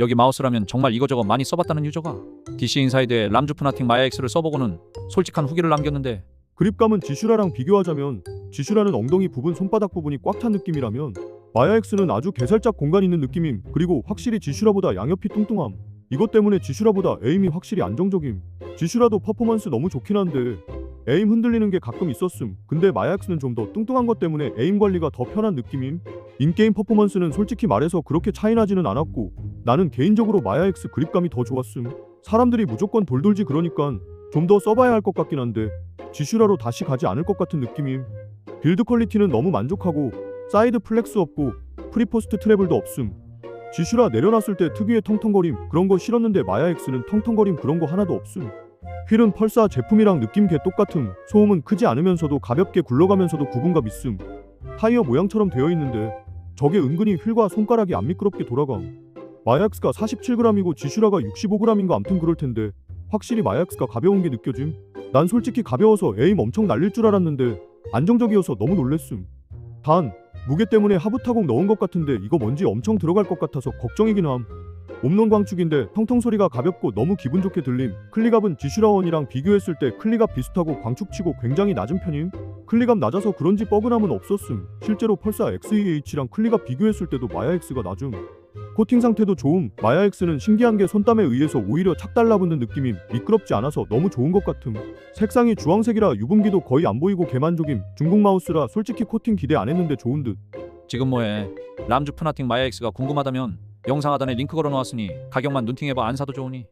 여기 마우스라면 정말 이거저거 많이 써봤다는 유저가. DC 인사이드에 람주 프나틱 마야 X를 써보고는 솔직한 후기를 남겼는데. 그립감은 지슈라랑 비교하자면 지슈라는 엉덩이 부분 손바닥 부분이 꽉 찬 느낌이라면 마야엑스는 아주 개살짝 공간 있는 느낌임. 그리고 확실히 지슈라보다 양옆이 뚱뚱함. 이것 때문에 지슈라보다 에임이 확실히 안정적임. 지슈라도 퍼포먼스 너무 좋긴 한데 에임 흔들리는 게 가끔 있었음. 근데 마야엑스는 좀 더 뚱뚱한 것 때문에 에임 관리가 더 편한 느낌임. 인게임 퍼포먼스는 솔직히 말해서 그렇게 차이나지는 않았고 나는 개인적으로 마야엑스 그립감이 더 좋았음 사람들이 무조건 돌돌지 그러니까 좀더 써봐야 할 것 같긴 한데 지슈라로 다시 가지 않을 것 같은 느낌임. 빌드 퀄리티는 너무 만족하고 사이드 플렉스 없고 프리포스트 트래블도 없음. 지슈라 내려놨을 때 특유의 텅텅거림 그런 거 싫었는데 마야엑스는 텅텅거림 그런 거 하나도 없음. 휠은 펄사 제품이랑 느낌 개 똑같음. 소음은 크지 않으면서도 가볍게 굴러가면서도 구분감 있음. 타이어 모양처럼 되어 있는데 저게 은근히 휠과 손가락이 안 미끄럽게 돌아감. 마야엑스가 47g이고 지슈라가 65g인가 암튼 그럴 텐데 확실히 마야엑스가 가벼운 게 느껴짐. 난 솔직히 가벼워서 에임 엄청 날릴 줄 알았는데 안정적이어서 너무 놀랬음. 단 무게 때문에 하부타공 넣은 것 같은데 이거 뭔지 엄청 들어갈 것 같아서 걱정이긴 함. 옴론 광축인데 텅텅 소리가 가볍고 너무 기분 좋게 들림. 클릭압은 지슈라원이랑 비교했을 때 클릭압 비슷하고 광축치고 굉장히 낮은 편임. 클릭압 낮아서 그런지 뻐근함은 없었음. 실제로 펄사 XEH랑 클릭압 비교했을 때도 마야엑스가 낮음. 코팅 상태도 좋음. 마야엑스는 신기한 게 손땀에 의해서 오히려 착 달라붙는 느낌임. 미끄럽지 않아서 너무 좋은 것 같음. 색상이 주황색이라 유분기도 거의 안 보이고 개만족임. 중국 마우스라 솔직히 코팅 기대 안 했는데 좋은 듯. 지금 뭐해 람주 프나틱 마야 X가 궁금하다면 영상 하단에 링크 걸어놓았으니 가격만 눈팅해봐 안 사도 좋으니